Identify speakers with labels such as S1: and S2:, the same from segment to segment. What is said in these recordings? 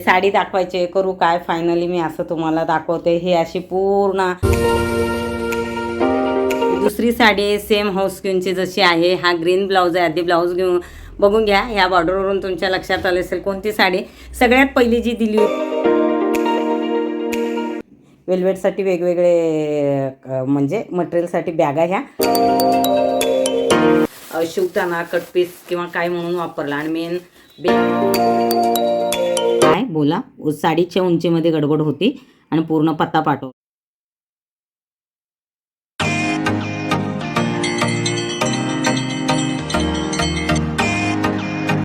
S1: साडी दाखवायची करू काय? फायनली मी असं तुम्हाला दाखवते. हे अशी पूर्ण दुसरी साडी सेम हाऊस क्वीनची जशी आहे. हा ग्रीन ब्लाऊज आहे. आधी ब्लाऊज घेऊन बघून घ्या. ह्या बॉर्डरवरून तुमच्या लक्षात आलं असेल कोणती साडी. सगळ्यात पहिली जी दिली होती. वेल्वेटसाठी वेगवेगळे म्हणजे मटेरियलसाठी बॅगा ह्या. शिवताना कटपीस किंवा काय म्हणून वापरला. आणि मेन काय बोला. साडीच्या उंचीमध्ये गडबड होती आणि पूर्ण पत्ता पाठव.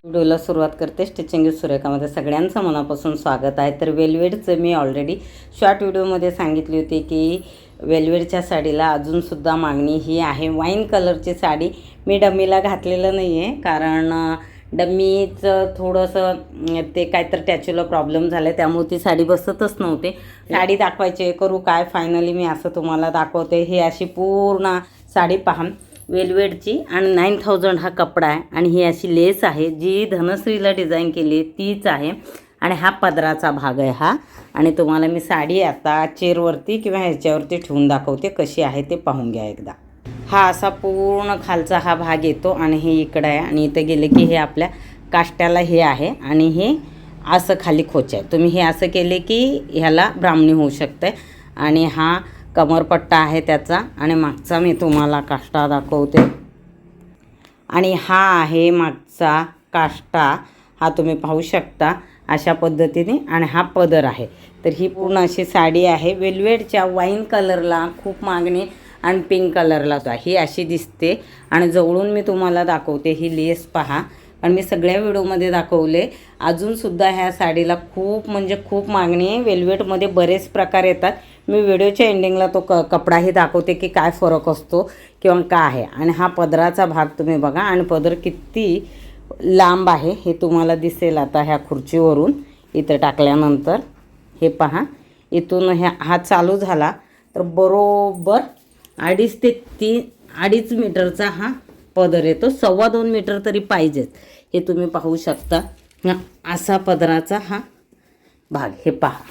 S1: व्हिडिओला सुरुवात करते. स्टिचिंग सुरेखामध्ये सगळ्यांचं मनापासून स्वागत आहे. तर वेलवेडचं मी ऑलरेडी शॉर्ट व्हिडिओमध्ये सांगितली होती की वेलवेडच्या साडीला अजूनसुद्धा मागणी ही आहे. वाईन कलरची साडी मी डमीला घातलेलं नाही आहे कारण डम्मीचं थोडंसं ते ते तर टॅच्युला प्रॉब्लेम झाला आहे त्यामुळे ती साडी बसतच नव्हते. साडी दाखवायची करू काय? फायनली मी असं तुम्हाला दाखवते. हे अशी पूर्ण साडी पहा. वेलवेडची आणि नाईन थाउजंड हा कपडा आहे. आणि ही अशी लेस आहे जी धनश्रीला डिझाईन केली तीच आहे. आणि हा पदराचा भाग आहे हा. आणि तुम्हाला मी साडी आता चेअरवरती किंवा ह्याच्यावरती ठेवून दाखवते कशी आहे ते पाहून घ्या एकदा. हा असा पूर्ण खालचा हा भाग येतो आणि हे इकडं आहे. आणि इथं गेले की हे आपल्या काष्ट्याला हे आहे आणि हे असं खाली खोच आहे. तुम्ही हे असं केले की ह्याला ब्राह्मणी होऊ शकते आणि हा कमरपट्टा आहे त्याचा. आणि मागचा मी तुम्हाला काष्टा दाखवते. आणि हा आहे मागचा काष्टा. हा तुम्ही पाहू शकता अशा पद्धतीने. आणि हा पदर आहे. तर ही पूर्ण अशी साडी आहे. वेल्वेटच्या वाईन कलरला खूप मागणी आणि पिंक कलरला सुद्धा ही अशी दिसते. आणि जवळून मी तुम्हाला दाखवते ही लेस पहा. आणि मी सगळ्या व्हिडिओमध्ये दाखवले. अजूनसुद्धा ह्या साडीला खूप म्हणजे खूप मागणी आहे. वेल्वेटमध्ये बरेच प्रकार येतात. मी व्हिडिओच्या एंडिंगला तो क कपडाही दाखवते की काय फरक असतो किंवा काय आहे. आणि हा पदराचा भाग तुम्ही बघा. आणि पदर किती लांब आहे हे तुम्हाला दिसेल आता ह्या खुर्चीवरून. इथं टाकल्यानंतर. हे पहा. इथून ह्या हा चालू झाला. तर बरोबर अडीच ते तीन अडीच मीटरचा हा पदर येतो. सव्वा दोन मीटर तरी पाहिजेच हे तुम्ही पाहू शकता. असा पदराचा हा भाग. हे पहा.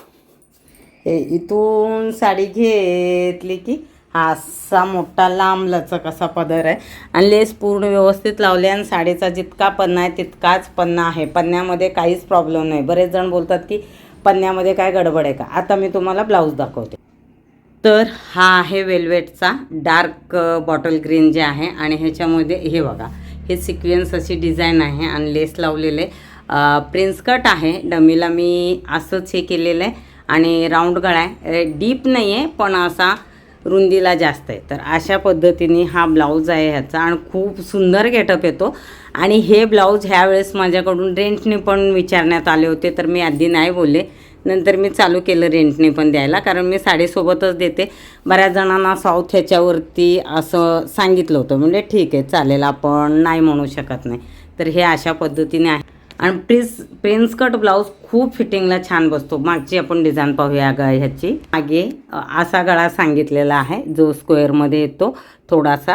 S1: हे इथून साडी घेतली की हा असा मोठा लांब लचक असा पदर आहे. आणि लेस पूर्ण व्यवस्थित लावले आणि साडीचा जितका पन्ना आहे तितकाच पन्ना आहे. पन्न्यामध्ये काहीच प्रॉब्लेम नाही. बरेच जण बोलतात की पन्न्यामध्ये काय गडबड आहे का? आता मी तुम्हाला ब्लाऊज दाखवते. तर हा आहे वेल्वेटचा डार्क बॉटल ग्रीन जे आहे आणि ह्याच्यामध्ये हे बघा हे सिक्वेन्स अशी डिझाईन आहे आणि लेस लावलेले. प्रिन्स कट आहे डमीला मी असंच हे केलेलं आहे आणि राऊंड गळा आहे. डीप नाही आहे पण असा रुंदीला जास्त आहे. तर अशा पद्धतीने हा ब्लाऊज आहे ह्याचा आणि खूप सुंदर गेटअप येतो. आणि हे ब्लाऊज ह्यावेळेस माझ्याकडून रेंटने पण विचारण्यात आले होते तर मी आधी नाही बोलले. नंतर मी चालू केलं रेंटने पण द्यायला कारण मी साडीसोबतच देते. बऱ्याच जणांना साऊथ ह्याच्यावरती असं सांगितलं होतं म्हणजे ठीक आहे चालेल आपण नाही म्हणू शकत नाही. तर हे अशा पद्धतीने आहे. आणि प्रिन्स प्रिन्स कट ब्लाऊज खूप फिटिंगला छान बसतो. मागची आपण डिझाईन पाहूया ग ह्याची. मागे असा गळा सांगितलेला आहे जो स्क्वेअरमध्ये येतो थोडासा.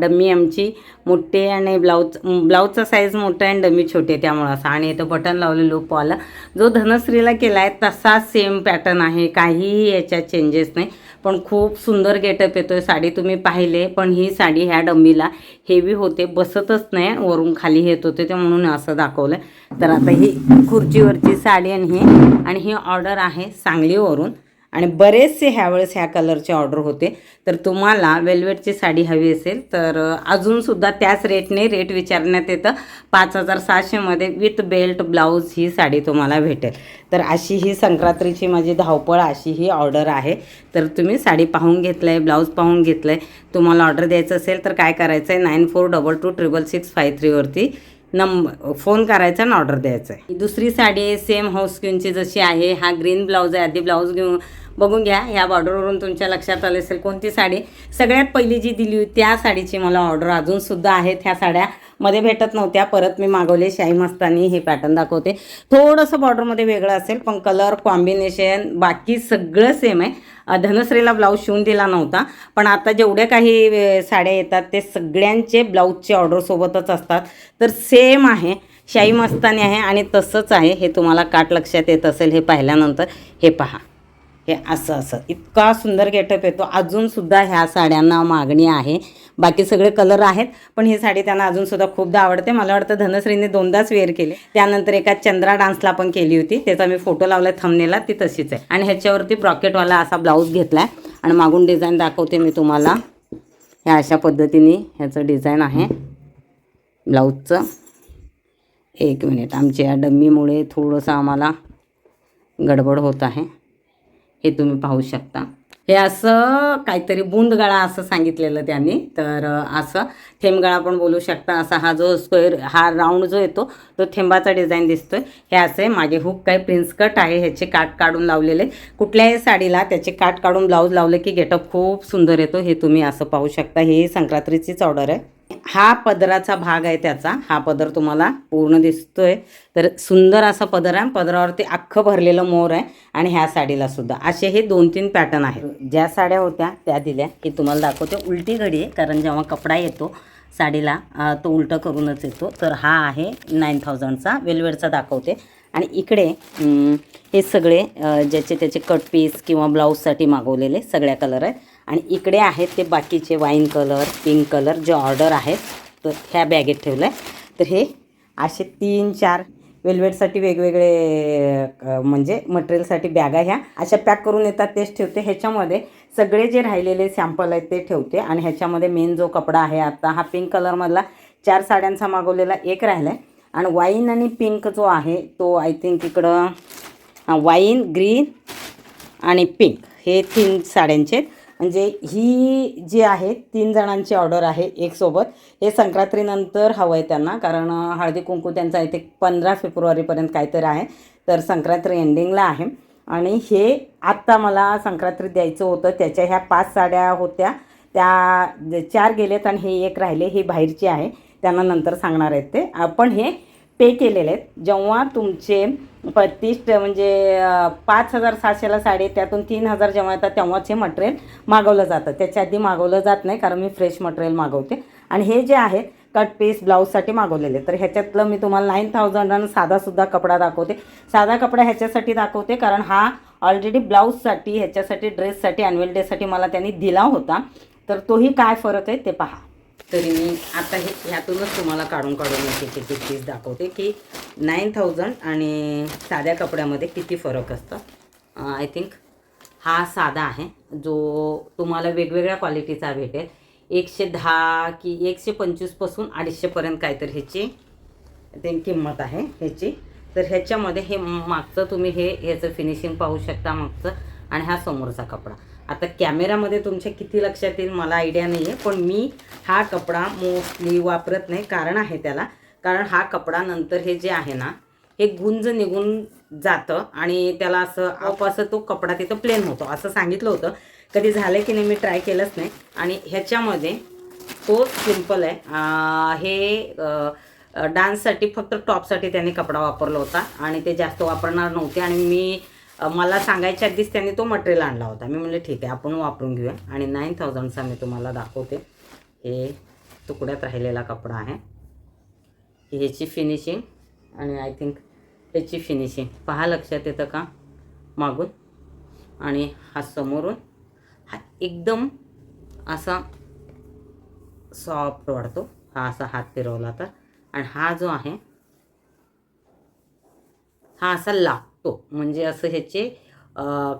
S1: डमी डम्मी आमची मोठी आणि ब्लाऊज ब्लाऊजचा साईज मोठा आहे आणि डमी छोटी आहे त्यामुळं असा. आणि इथं बटन लावलेलो पॉला जो धनश्रीला केला आहे तसा सेम पॅटर्न आहे. काहीही याच्यात चेंजेस नाही. पण खूप सुंदर गेटअप येतो आहे साडी तुम्ही पाहिले पण ही साडी ह्या डम्मीला हेवी होते बसतच नाही वरून खाली येत होते ते म्हणून असं दाखवलं तर आता ही खुर्चीवरची साडी आणि हे आणि ही ऑर्डर आहे सांगलीवरून. आणि बरेचसे ह्यावेळेस ह्या कलरचे ऑर्डर होते. तर तुम्हाला वेल्वेटची साडी हवी असेल तर अजूनसुद्धा त्याच रेटने रेट विचारण्यात येतं. पाच हजार सहाशेमध्ये विथ बेल्ट ब्लाऊज ही साडी तुम्हाला भेटेल. तर अशी ही संक्रांतीची माझी धावपळ अशी ही ऑर्डर आहे. तर तुम्ही साडी पाहून घेतलं आहे ब्लाऊज पाहून घेतलं आहे तुम्हाला ऑर्डर द्यायचं असेल तर काय करायचं आहे nine four double two triple six five थ्रीवरती number phone करायचा आणि ऑर्डर द्यायचा आहे दुसरी साडी सेम हाऊस क्वीनची जशी आहे. हा ग्रीन ब्लाऊज आहे. आधी ब्लाऊज घेऊन बघून घ्या ह्या बॉर्डरवरून तुमच्या लक्षात आलं असेल कोणती साडी. सगळ्यात पहिली जी दिली होती त्या साडीची मला ऑर्डर अजूनसुद्धा आहेत. ह्या साड्या मध्ये भेटत नव्हत्या परत मी मागवले शाही मस्तानी हे पॅटर्न दाखवते. थोडंसं बॉर्डरमध्ये वेगळं असेल पण कलर कॉम्बिनेशन बाकी सगळं सेम आहे. अ, धनश्रीला ब्लाऊज शिवून दिला नव्हता पण आता जेवढ्या काही साड्या येतात ते सगळ्यांचे ब्लाऊजचे ऑर्डर सोबतच असतात. तर सेम आहे शाही मस्तानी आहे आणि तसंच आहे हे तुम्हाला काट लक्षात येत असेल हे पाहिल्यानंतर. हे पहा. हे असं असं. इतका सुंदर गेटअप येतो. अजूनसुद्धा ह्या साड्यांना मागणी आहे. बाकी सगळे कलर आहेत पण ही साडी त्यांना अजूनसुद्धा खूपदा आवडते. मला वाटतं धनश्रीने दोनदाच वेअर केले. त्यानंतर एका चंद्रा डान्सला पण केली होती. त्याचा मी फोटो लावला थमनेला ती तशीच आहे. आणि ह्याच्यावरती ब्रॉकेटवाला असा ब्लाऊज घेतला आहे आणि मागून डिझाईन दाखवते मी तुम्हाला. ह्या अशा पद्धतीने ह्याचं डिझाईन आहे. ब्लाऊजचं एक मिनिट आमच्या या डम्मीमुळे थोडंसं आम्हाला गडबड होत आहे. हे तुम्ही पाहू शकता. हे असं काहीतरी बुंदगळा असं सांगितलेलं त्यांनी. तर असं थेंबगळा पण बोलू शकता. असा हा जो स्क्वेअर हा राऊंड जो येतो तो थेंबाचा डिझाईन दिसतोय. हे असे मागे हुक काय प्रिन्स कट आहे ह्याचे काट काढून लावलेले. कुठल्याही साडीला त्याचे काट काढून ब्लाऊज लावले की गेटअप खूप सुंदर येतो. हे तुम्ही असं पाहू शकता. हे संक्रांतीचीच ऑर्डर आहे. हा पदराचा भाग आहे त्याचा. हा पदर तुम्हाला पूर्ण दिसतोय. तर सुंदर असा पदर आहे. पदरावरती अख्खं भरलेलं मोर आहे आणि ह्या साडीला सुद्धा. असे हे दोन तीन पॅटर्न आहेत. ज्या साड्या होत्या त्या दिल्या. की तुम्हाला दाखवते. उलटी घडी आहे कारण जेव्हा कपडा येतो साडीला तो उलटं करूनच येतो. तर हा आहे नाईन थाउजंडचा वेलवेडचा दाखवते. आणि इकडे हे सगळे ज्याचे त्याचे कट पीस किंवा ब्लाऊजसाठी मागवलेले सगळ्या कलर आहेत. आणि इकडे आहेत ते बाकीचे वाईन कलर पिंक कलर जे ऑर्डर आहेत तर ह्या बॅगेत ठेवलं आहे तर हे असे तीन चार वेलवेटसाठी वेगवेगळे म्हणजे मटेरियलसाठी बॅगा ह्या. अशा पॅक करून येतात तेच ठेवते. ह्याच्यामध्ये सगळे जे राहिलेले सॅम्पल आहेत ते ठेवते. आणि ह्याच्यामध्ये मेन जो कपडा आहे आता हा पिंक कलरमधला चार साड्यांचा मागवलेला एक राहिला आहे आणि वाईन आणि पिंक जो आहे तो आय थिंक इकडं वाईन ग्रीन आणि पिंक हे तीन साड्यांचे म्हणजे ही जी आहे तीन जणांची ऑर्डर आहे एक सोबत. हे संक्रांतीनंतर हवं आहे त्यांना कारण हळदी कुंकू त्यांचा इथे पंधरा फेब्रुवारीपर्यंत काहीतरी आहे. तर संक्रांती एंडिंगला आहे. आणि हे आत्ता मला संक्रांती द्यायचं होतं. त्याच्या ह्या पाच साड्या होत्या. त्या चार गेलेत आणि हे एक राहिले. हे बाहेरची आहे. त्यांना नंतर सांगणार आहेत ते. आपण हे पे केलेले आहेत. जेव्हा तुमचे पस्तीस म्हणजे पाच हजार सहाशेला साडी त्यातून तीन हजार जेव्हा येतात तेव्हाच हे मटेरियल मागवलं जातं. त्याच्या आधी मागवलं जात नाही कारण मी फ्रेश मटेरियल मागवते. आणि हे जे आहेत कट पीस ब्लाऊजसाठी मागवलेले. तर ह्याच्यातलं मी तुम्हाला नाईन थाउजंड रन साधासुद्धा कपडा दाखवते. साधा कपडा ह्याच्यासाठी दाखवते कारण हा ऑलरेडी ब्लाऊजसाठी ह्याच्यासाठी ड्रेससाठी ॲन्युअल डेसाठी मला त्यांनी दिला होता. तर तोही काय फरक आहे ते पहा. तरी मी आता हे ह्यातूनच तुम्हाला काढून काढून एक ती एक पीस दाखवते की नाईन थाउजंड आणि साध्या कपड्यामध्ये किती फरक असतं. आय थिंक हा साधा आहे जो तुम्हाला वेगवेगळ्या क्वालिटीचा भेटेल. एकशे दहा की एकशे पंचवीसपासून अडीचशेपर्यंत काहीतरी ह्याची ते किंमत आहे ह्याची. तर ह्याच्यामध्ये हे मागचं तुम्ही हे ह्याचं फिनिशिंग पाहू शकता मागचं आणि हा समोरचा कपडा. आता कॅमेरामध्ये तुमच्या किती लक्षात येईल मला आयडिया नाही आहे पण मी हा कपडा मोस्टली वापरत नाही कारण आहे त्याला. कारण हा कपडा नंतर हे जे आहे ना हे गुंज निघून जातं आणि त्याला असं आप असं तो कपडा तिथं प्लेन होतो. असं सांगितलं होतं. कधी झालं की नाही मी ट्राय केलंच नाही. आणि ह्याच्यामध्ये तो सिंपल आहे. हे डान्ससाठी फक्त टॉपसाठी त्याने कपडा वापरला होता. आणि ते जास्त वापरणार नव्हते. आणि मी मला सांगायच्या आधीच त्यांनी तो मटेरियल आणला होता. मी म्हणलं ठीक आहे आपण वापरून घेऊया. आणि नाईन थाउजंडचा मी तुम्हाला दाखवते. हे तुकड्यात राहिलेला कपडा आहे. ह्याची फिनिशिंग आणि आय थिंक ह्याची फिनिशिंग पहा लक्षात येतं का? मागून आणि हा समोरून. हा एकदम असा सॉफ्ट वाढतो. हा असा हात फिरवला तर. आणि हा जो आहे हा असा लागतो. म्हणजे असं ह्याचे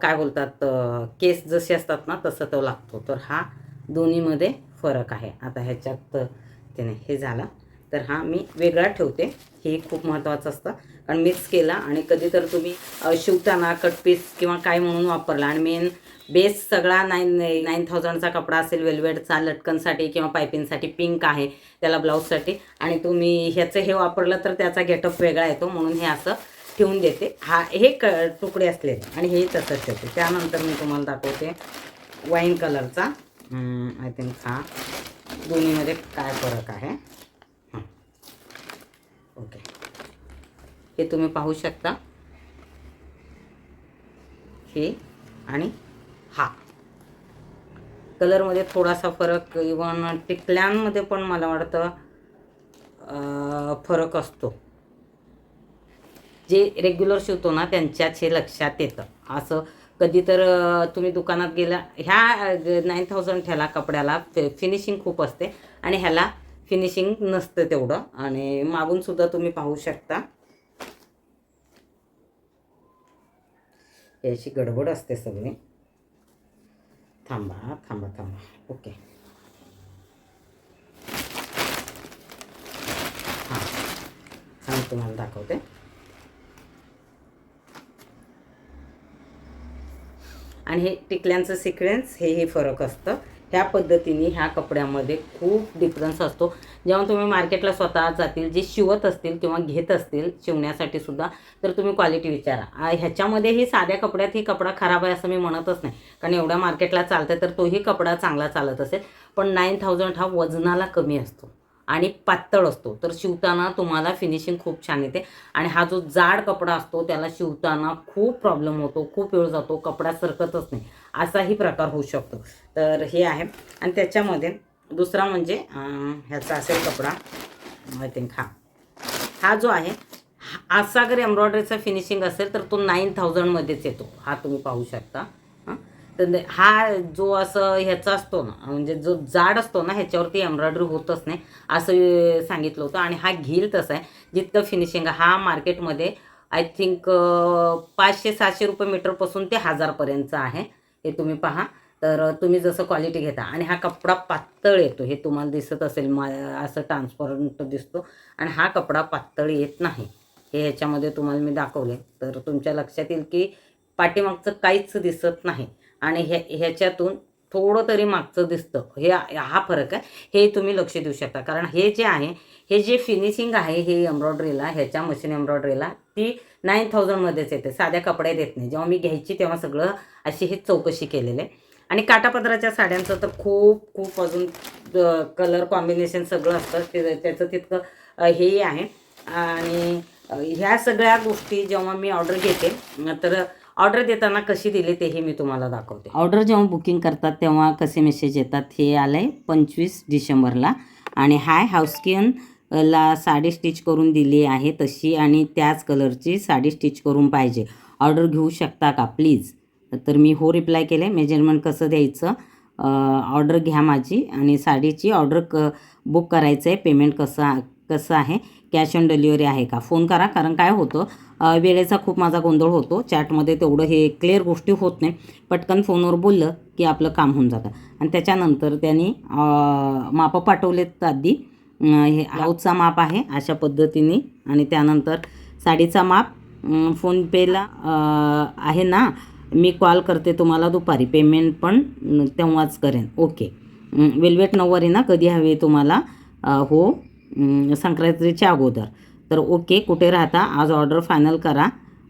S1: काय बोलतात केस जसे असतात ना तसं तो लागतो. तर हा दोन्हीमध्ये फरक आहे. आता ह्याच्यात त्याने हे झालं. तर हा मी वेगळा ठेवते. हे खूप महत्त्वाचं असतं. कारण मिक्स केला आणि कधी तर तुम्ही शिवताना कटपीस किंवा काय म्हणून वापरला. आणि मेन बेस सगळा नाईन नाईन थाउजंडचा कपडा असेल वेलवेटचा लटकनसाठी किंवा पायपिंगसाठी पिंक आहे त्याला ब्लाऊजसाठी आणि तुम्ही ह्याचं हे वापरलं तर त्याचा गेटअप वेगळा येतो. म्हणून हे असं ठेवून देते. हा हे क तुकडे असलेले आणि हे तसंच ठेवते त्यानंतर मी तुम्हाला दाखवते वाईन कलरचा आय थिंक हा. दोन्हीमध्ये काय फरक आहे? हं. ओके हे तुम्ही पाहू शकता. हे आणि हा. कलरमध्ये थोडासा फरक इवन टिकल्यांमध्ये पण मला वाटतं फरक असतो. जे रेग्युलर शिवतो ना त्यांच्याच हे लक्षात येतं. असं कधी तर तुम्ही दुकानात गेला ह्या नाईन थाउजंड ह्याला कपड्याला फिनिशिंग खूप असते आणि ह्याला फिनिशिंग नसतं तेवढं. आणि मागून सुद्धा तुम्ही पाहू शकता. याची गडबड असते सगळी. थांबा थांबा थांबा. ओके. हां. सांग तुम्हाला दाखवते. आणि हे टिकल्यांचं सिक्वेन्स हे हे फरक असतं. ह्या पद्धतीने ह्या कपड्यामध्ये खूप डिफरन्स असतो. जेव्हा तुम्ही मार्केटला स्वतः जातील जे शिवत असतील किंवा घेत असतील शिवण्यासाठी सुद्धा तर तुम्ही क्वालिटी विचारा. ह्याच्यामध्येही साध्या कपड्यात ही कपडा खराब आहे असं मी म्हणतच नाही. कारण एवढ्या मार्केटला चालतं तर तोही कपडा चांगला चालत असेल. पण नाईन थाउजंड हा वजनाला कमी असतो. आणि पातळ असतो. तर शिवताना तुम्हाला फिनिशिंग खूप छान येते. आणि हा जो जाड कपडा असतो त्याला शिवताना खूप प्रॉब्लेम होतो खूप वेळ जातो कपडा सरकतच नाही. असाही प्रकार होऊ शकतो. तर हे आहे. आणि त्याच्यामध्ये दुसरा म्हणजे ह्याचा असेल कपडा. आय थिंक हा. हा जो आहे हा- असा जर एम्ब्रॉयडरीचा फिनिशिंग असेल तर तो नाईन थाउजंडमध्येच येतो. हा तुम्ही पाहू शकता. तर हा जो असं ह्याचा असतो ना म्हणजे जो जाड असतो ना ह्याच्यावरती एम्ब्रॉयडरी होतच नाही असं सांगितलं होतं. आणि हा घेईल तसा आहे जितकं फिनिशिंग हा मार्केटमध्ये आय थिंक पाचशे सातशे रुपये मीटरपासून ते हजारपर्यंतचं आहे. हे तुम्ही पहा. तर तुम्ही जसं क्वालिटी घेता. आणि हा कपडा पातळ येतो. हे तुम्हाला दिसत असेल मा असं ट्रान्सपरंट दिसतो. आणि हा कपडा पातळ येत नाही. हे ह्याच्यामध्ये तुम्हाला मी दाखवले तर तुमच्या लक्षात येईल की पाठीमागचं काहीच दिसत नाही. आणि ह्या ह्याच्यातून थोडं तरी मागचं दिसतं. हे हा फरक आहे. हे तुम्ही लक्ष देऊ शकता. कारण हे जे आहे हे जे फिनिशिंग आहे हे एम्ब्रॉयडरीला ह्याच्या मशीन एम्ब्रॉयडरीला ती नाईन थाउजंडमध्येच येते. साध्या कपडे देत नाही. जेव्हा मी घ्यायची तेव्हा सगळं अशी हे चौकशी केलेलं आहे. आणि काटापदराच्या साड्यांचं तर खूप खूप अजून कलर कॉम्बिनेशन सगळं असतं. ते त्याचं तितकं हेही आहे. आणि ह्या सगळ्या गोष्टी जेव्हा मी ऑर्डर घेते तर ऑर्डर देताना कशी दिली तेही मी तुम्हाला दाखवते. ऑर्डर जेव्हा बुकिंग करतात तेव्हा कसे मेसेज येतात हे आलं आहे पंचवीस डिसेंबरला. आणि हाय हाऊसकिन ला साडी स्टिच करून दिली आहे तशी आणि त्याच कलरची साडी स्टिच करून पाहिजे. ऑर्डर घेऊ शकता का? प्लीज तर मी हो रिप्लाय केले. मेजरमेंट कसं द्यायचं? ऑर्डर घ्या माझी आणि साडीची ऑर्डर क बुक करायचं आहे पेमेंट कसं कसं आहे? कॅश ऑन डिलिव्हरी आहे का? फोन करा कारण काय होतं वेळेचा खूप माझा गोंधळ होतो. चॅटमध्ये तेवढं हे क्लिअर गोष्टी होत नाही. पटकन फोनवर बोललं की आपलं काम होऊन जातं. आणि त्याच्यानंतर त्यांनी मापं पाठवलेत आधी. हे ब्लाऊजचा माप आहे अशा पद्धतीने. आणि त्यानंतर साडीचा माप फोनपेला आहे ना? मी कॉल करते तुम्हाला दुपारी. पेमेंट पण तेव्हाच करेन. ओके वेलवेट वेल्वेट नऊवारी ना? कधी हवी तुम्हाला? हो. संक्रांतीच्या अगोदर. तर ओके कुठे राहता? आज ऑर्डर फायनल करा.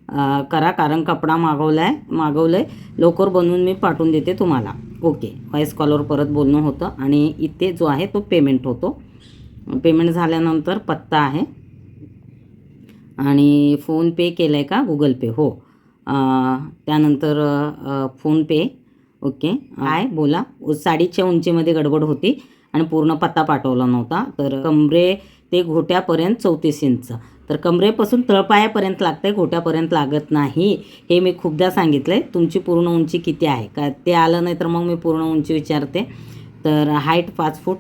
S1: आ, करा कारण कपडा मागवला आहे मागवलं आहे लवकर बनवून मी पाठवून देते तुम्हाला. ओके व्हॉईस कॉलवर परत बोलणं होतं आणि इथे जो आहे तो पेमेंट होतो. पेमेंट झाल्यानंतर पत्ता आहे. आणि फोनपे केलं आहे का? गुगल हो. पे हो. त्यानंतर फोनपे ओके आहे बोला. साडीच्या उंचीमध्ये गडबड होती आणि पूर्ण पत्ता पाठवला नव्हता. तर कमरे ते घोट्यापर्यंत चौतीस इंच. तर कमरेपासून तळपायापर्यंत लागतं आहे घोट्यापर्यंत लागत नाही. हे मी खूपदा सांगितलं आहे तुमची पूर्ण उंची किती आहे? का ते आलं नाही तर मग मी पूर्ण उंची विचारते. तर हाईट पाच फूट.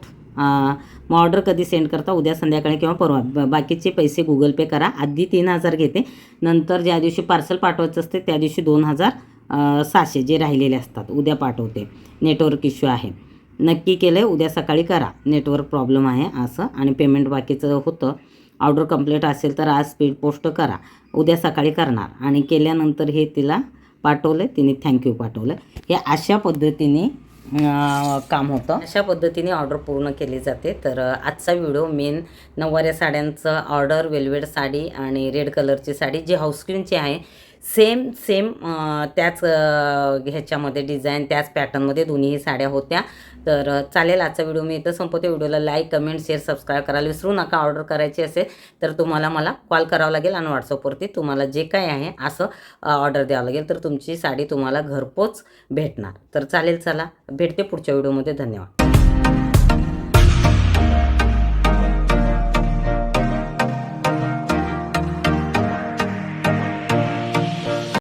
S1: मग ऑर्डर कधी सेंड करता? उद्या संध्याकाळी किंवा परवा. बाकीचे पैसे गुगल पे करा. आधी तीन हजार घेते. नंतर ज्या दिवशी पार्सल पाठवायचं असते त्या दिवशी दोन हजार. सहाशे जे राहिलेले असतात उद्या पाठवते. नेटवर्क इश्यू आहे. नक्की केलं आहे उद्या सकाळी करा. नेटवर्क प्रॉब्लेम आहे असं आणि पेमेंट बाकीचं होतं. ऑर्डर कंप्लीट असेल तर आज स्पीड पोस्ट करा. उद्या सकाळी करणार. आणि केल्यानंतर हे तिला पाठवलं तिने थँक्यू पाठवलं हे अशा पद्धतीने काम होतं. अशा पद्धतीने ऑर्डर पूर्ण केली जाते. तर आजचा व्हिडिओ मेन नऊवाऱ्या साड्यांचं ऑर्डर वेलवेट साडी आणि रेड कलरची साडी जी हाऊसक्रीनची आहे सेम सेम त्याच ह्याच्यामध्ये डिझाईन त्याच पॅटर्नमध्ये दोन्हीही साड्या होत्या. तर चालेल आजचा व्हिडिओ मी इथं संपवते. व्हिडिओला लाईक कमेंट शेअर सबस्क्राईब करायला विसरू नका. ऑर्डर करायची असेल तर तुम्हाला मला कॉल करावा लागेल आणि व्हॉट्सअपवरती तुम्हाला जे काय आहे असं ऑर्डर द्यावं लागेल. तर तुमची साडी तुम्हाला घरपोच भेटणार. तर चालेल चला. भेटते पुढच्या व्हिडिओमध्ये. धन्यवाद.